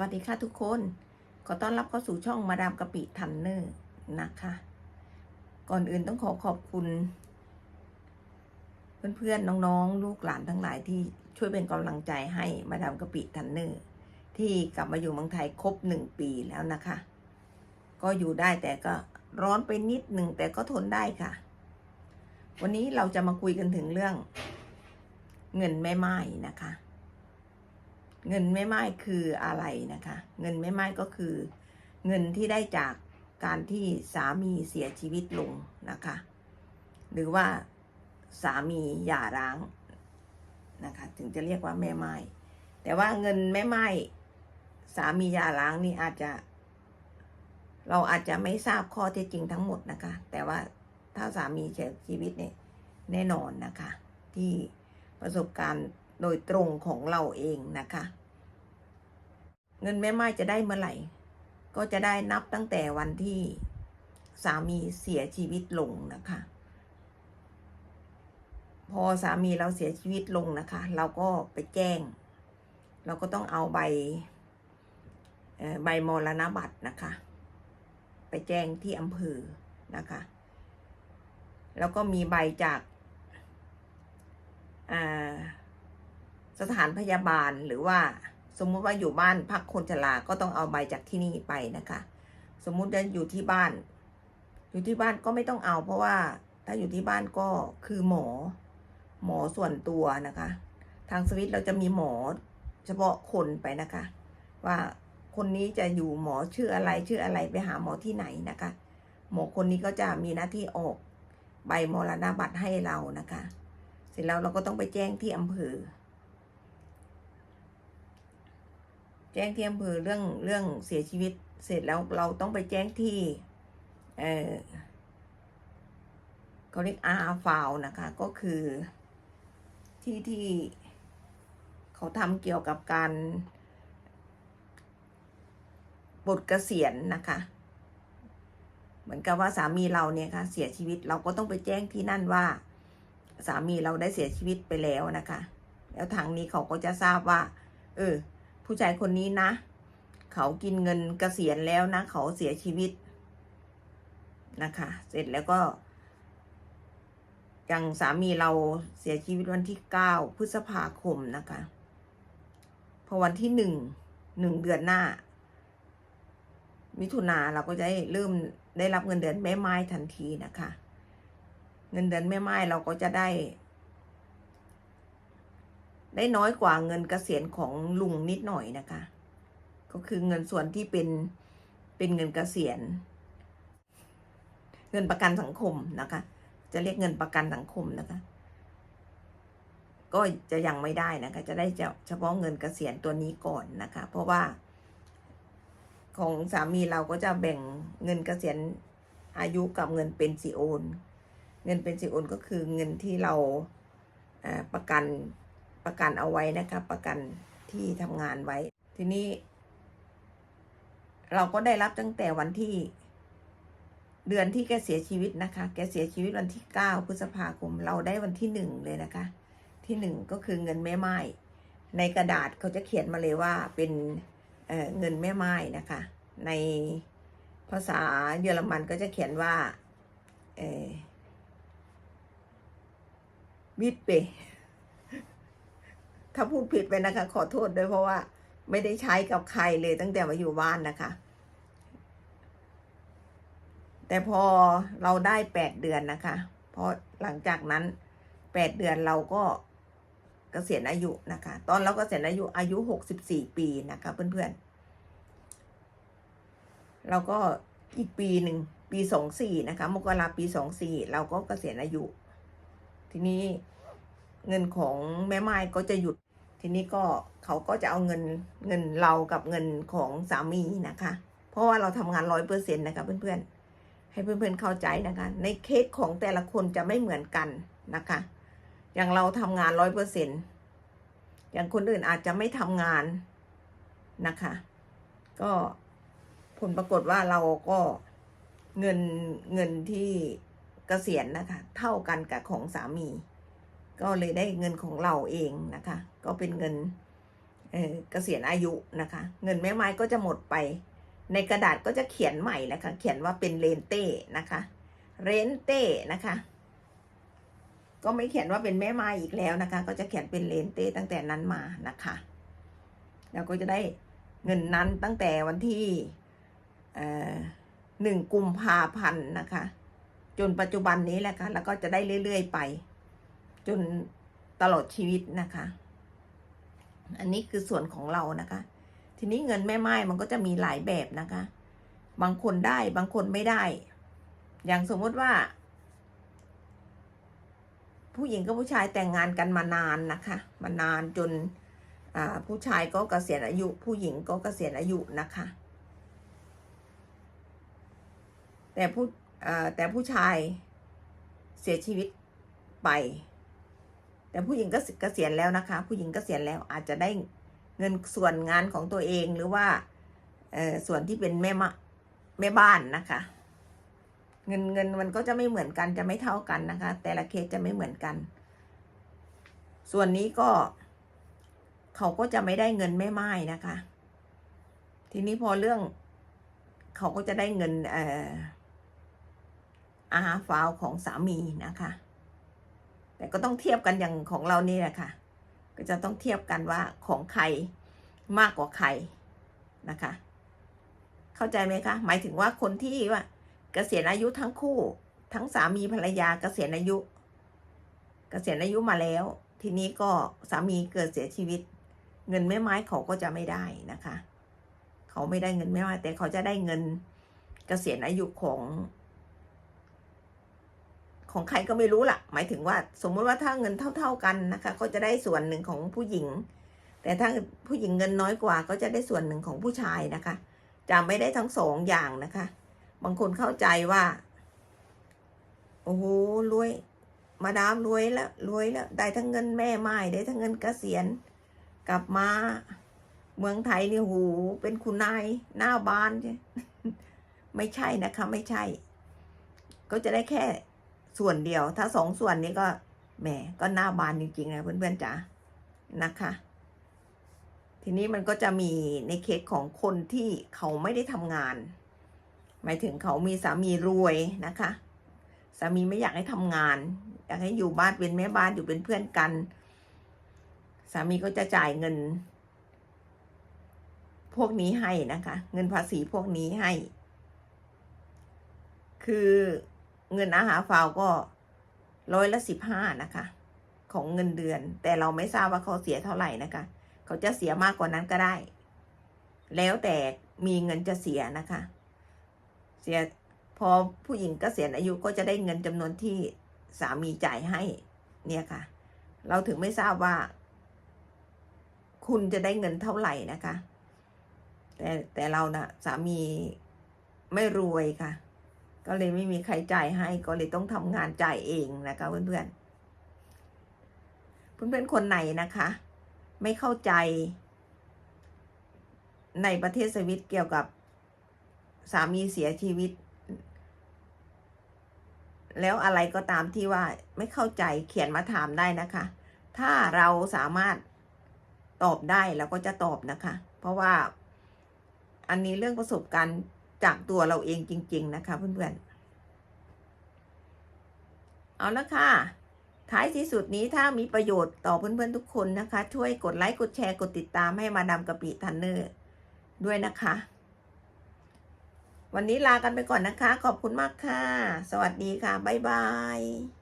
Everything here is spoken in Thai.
วัสดีค่ะทุกคน ขอต้อนรับเข้าสู่ช่องมาดามกะปิทันเนอร์นะคะ ก่อนอื่นต้องขอขอบคุณ เพื่อนๆ น้องๆ ลูกหลานทั้งหลายที่ช่วยเป็นกำลังใจให้มาดามกะปิทันเนอร์ที่กลับมาอยู่เมืองไทยครบหนึ่งปีแล้วนะคะ ก็อยู่ได้แต่ก็ร้อนไปนิดหนึ่งแต่ก็ทนได้ค่ะ วันนี้เราจะมาคุยกันถึงเรื่อง เงินแม่ไม้นะคะ เงินแม่ไม้คืออะไรนะคะ เงินแม่ไม้ก็คือ เงินที่ได้จากการที่สามีเสียชีวิตลงนะคะ หรือว่าสามีหย่าร้างนะคะ ถึงจะเรียกว่าแม่ไม้แต่ว่าเงินแม่ไม้สามีหย่าร้างนี่อาจจะ เราอาจจะไม่ทราบข้อเท็จจริงทั้งหมดนะคะ แต่ว่าถ้าสามีเสียชีวิตเนี่ยแน่นอนนะคะ ที่ประสบการณ์โดยตรงของเราเองนะคะ เงินแม่ไม้จะได้เมื่อไหร่ ก็จะได้นับตั้งแต่วันที่สามีเสียชีวิตลงนะคะ พอสามีเราเสียชีวิตลงนะคะ เราก็ไปแจ้ง เราก็ต้องเอาใบใบมรณบัตรนะคะ ไปแจ้งที่อำเภอนะคะ แล้วก็มีใบจากาสถานพยาบาลหรือว่า สมมุติว่าอยู่บ้านพักคนชราก็ต้องเอาใบจากที่นี่ไปนะคะ สมมุติจะอยู่ที่บ้าน อยู่ที่บ้านก็ไม่ต้องเอา เพราะว่าถ้าอยู่ที่บ้านก็คือหมอ หมอส่วนตัวนะคะ ทางสวิตเราจะมีหมอเฉพาะคนไปนะคะ ว่าคนนี้จะอยู่หมอชื่ออะไรชื่ออะไรไปหาหมอที่ไหนนะคะ หมอคนนี้ก็จะมีหน้าที่ออกใบมรณบัตรให้เรานะคะ เสร็จแล้วเราก็ต้องไปแจ้งที่อำเภอ แจ้งที่อำเภอเรื่องเรื่องเสียชีวิตเสร็จแล้วเราต้องไปแจ้งที่เออเขาเรียกอาฟาวนะคะ ก็คือที่ที่เขาทำเกี่ยวกับการบทเกษียณนะคะ เหมือนกับว่าสามีเราเนี่ยค่ะเสียชีวิตเราก็ต้องไปแจ้งที่นั่นว่า สามีเราได้เสียชีวิตไปแล้วนะคะ แล้วทางนี้เขาก็จะทราบว่า เออ ผู้ชายคนนี้นะ เขากินเงินเกษียณแล้วนะ เขาเสียชีวิตนะคะ เสร็จแล้วก็อย่างสามีเราเสียชีวิตวันที่เก้าพฤษภาคมนะคะ พอวันที่หนึ่งหนึ่งเดือนหน้า มิถุนาเราก็จะได้เริ่มได้รับเงินเดือนแม่ไม้ทันทีนะคะ เงินเดือนแม่ไม้เราก็จะได้ ได้น้อยกว่าเงินเกษียณของลุงนิดหน่อยนะคะ ก็คือเงินส่วนที่เป็นเป็นเงินเกษียณ เงินประกันสังคมนะคะ จะเรียกเงินประกันสังคมนะคะ ก็จะยังไม่ได้นะคะ จะได้เฉพาะเงินเกษียณตัวนี้ก่อนนะคะ เพราะว่า ของสามีเราก็จะแบ่งเงินเกษียณอายุกับเงินเป็นสิโอน เงินเป็นสิโอนก็คือเงินที่เราอ่าประกัน ประกันเอาไว้นะคะประกันที่ทำงานไว้ ทีนี้ เราก็ได้รับตั้งแต่วันที่ เดือนที่แกเสียชีวิตนะคะ แกเสียชีวิตวันที่เก้าพฤษภาคม เราได้วันที่หนึ่งเลยนะคะ ที่หนึ่งก็คือเงินแม่ไม้ในกระดาษเขาจะเขียนมาเลยว่าเป็นเเงินแม่ไม้นะคะ ในภาษาเยอรมันก็จะเขียนว่าเอวิดเป ถ้าพูดผิดไปนะคะ ขอโทษด้วยเพราะว่า ไม่ได้ใช้กับใครเลยตั้งแต่มาอยู่บ้านนะคะ แต่พอเราได้แปดเดือนนะคะ เพราะหลังจากนั้นแปดเดือนเราก็เกษียณอายุนะคะ ตอนเราเกษียณอายุอายุหกสิบสี่ปีนะคะเพื่อนๆเราก็อีกปีหนึ่งปีสองสี่นะคะมกราปีสองสี่เราก็เกษียณอายุ ทีนี้เงินของแม่ไม้ก็จะหยุด ทีนี้ก็เขาก็จะเอาเงินเงินเรากับเงินของสามีนะคะ เพราะว่าเราทำงานร้อยเปอร์เซ็นต์นะคะเพื่อนๆ ให้เพื่อนๆเข้าใจนะคะ ในเคสของแต่ละคนจะไม่เหมือนกันนะคะ อย่างเราทำงานร้อยเปอร์เซ็นต์อย่างคนอื่นอาจจะไม่ทำงานนะคะ ก็ผลปรากฏว่าเราก็เงินเงินที่เกษียณนะคะ เท่ากันกับของสามี ก็เลยได้เงินของเราเองนะคะ ก็เป็นเงินเออเกษียณอายุนะคะ เงินแม่ไม้ก็จะหมดไป ในกระดาษก็จะเขียนใหม่นะคะ เขียนว่าเป็นเลนเต้นะคะเรนเต้นะคะ ก็ไม่เขียนว่าเป็นแม่ไม้อีกแล้วนะคะ ก็จะเขียนเป็นเลนเต้ตั้งแต่นั้นมานะคะแล้วก็จะได้เงินนั้นตั้งแต่วันที่หนึ่งกุมภาพันธ์นะคะ จนปัจจุบันนี้แหละค่ะแล้วก็จะได้เรื่อย ๆ ไป จนตลอดชีวิตนะคะ อันนี้คือส่วนของเรานะคะ ทีนี้เงินแม่ไม้มันก็จะมีหลายแบบนะคะ บางคนได้บางคนไม่ได้ อย่างสมมติว่า ผู้หญิงกับผู้ชายแต่งงานกันมานานนะคะ มานานจนผู้ชายก็เกษียณอายุ ผู้หญิงก็เกษียณอายุนะคะ แต่ผู้แต่ผู้ชายเสียชีวิตไป แต่ผู้หญิงก็เกษียณแล้วนะคะ ผู้หญิงเกษียณแล้วอาจจะได้เงินส่วนงานของตัวเองหรือว่าส่วนที่เป็นแม่มแม่บ้านนะคะ เงินเงินมันก็จะไม่เหมือนกันจะไม่เท่ากันนะคะ แต่ละเคสจะไม่เหมือนกัน ส่วนนี้ก็เขาก็จะไม่ได้เงินแม่ไม้นะคะ ทีนี้พอเรื่องเขาก็จะได้เงินเอ่ออาหาฟาวของสามีนะคะ แต่ก็ต้องเทียบกันอย่างของเรานี่แหละค่ะ ก็จะต้องเทียบกันว่าของใครมากกว่าใครนะคะ เข้าใจไหมคะ หมายถึงว่าคนที่ว่าเกษียณอายุทั้งคู่ ทั้งสามีภรรยาเกษียณอายุ เกษียณอายุมาแล้ว ทีนี้ก็สามีเกิดเสียชีวิต เงินแม่ไม้เขาก็จะไม่ได้นะคะ เขาไม่ได้เงินแม่ไม้แต่เขาจะได้เงินเกษียณอายุของ ของใครก็ไม่รู้ล่ะ หมายถึงว่า สมมติว่าถ้าเงินเท่า ๆกันนะคะ ก็จะได้ส่วนหนึ่งของผู้หญิง แต่ถ้าผู้หญิงเงินน้อยกว่า ก็จะได้ส่วนหนึ่งของผู้ชายนะคะ จะไม่ได้ทั้งสองอย่างนะคะ บางคนเข้าใจว่า โอ้โหรวย มาดามรวยแล้วรวยแล้ว ได้ทั้งเงินแม่ไม้ได้ทั้งเงินเกษียณ กลับมา เมืองไทยนี่หูเป็นคุณนายหน้าบานใช่ไม่ใช่นะคะ ไม่ใช่ ก็จะได้แค่ ส่วนเดียว ถ้าสองส่วนนี้ก็แหมก็หน้าบานจริงๆนะเพื่อนๆจ๋านะคะ ทีนี้มันก็จะมีในเคสของคนที่เขาไม่ได้ทำงาน หมายถึงเขามีสามีรวยนะคะสามีไม่อยากให้ทำงานอยากให้อยู่บ้านเป็นแม่บ้านอยู่เป็นเพื่อนกัน สามีก็จะจ่ายเงิน พวกนี้ให้นะคะ เงินภาษีพวกนี้ให้ คือ เงินอาหารฟาวก็ร้อยละสิบห้านะคะ ของเงินเดือน แต่เราไม่ทราบว่าเขาเสียเท่าไหร่นะคะ เขาจะเสียมากกว่านั้นก็ได้ แล้วแต่มีเงินจะเสียนะคะ เสียพอผู้หญิงกเกษียณอายุก็จะได้เงินจำนวนที่สามีจ่ายให้ เนี่ยค่ะ เราถึงไม่ทราบว่า คุณจะได้เงินเท่าไหร่นะคะ แต่แต่เรานะ่ะ สามีไม่รวยค่ะ ก็เลยไม่มีใครจ่ายให้ก็เลยต้องทำงานจ่ายเองนะคะเพื่อนเพื่อนเพื่อนเพื่อนคนไหนนะคะ ไม่เข้าใจ ในประเทศสวิตเกี่ยวกับสามีเสียชีวิต แล้วอะไรก็ตามที่ว่าไม่เข้าใจเขียนมาถามได้นะคะ ถ้าเราสามารถตอบได้เราก็จะตอบนะคะ เพราะว่าอันนี้เรื่องประสบการณ์ จากตัวเราเองจริง ๆ นะคะ เพื่อนๆ เอาละค่ะ ท้ายที่สุดนี้ถ้ามีประโยชน์ต่อเพื่อนๆทุกคนนะคะ ช่วยกดไลค์กดแชร์กดติดตามให้มาดามกะปิทันเนอร์ด้วยนะคะ วันนี้ลากันไปก่อนนะคะ ขอบคุณมากค่ะ สวัสดีค่ะ บ๊ายบาย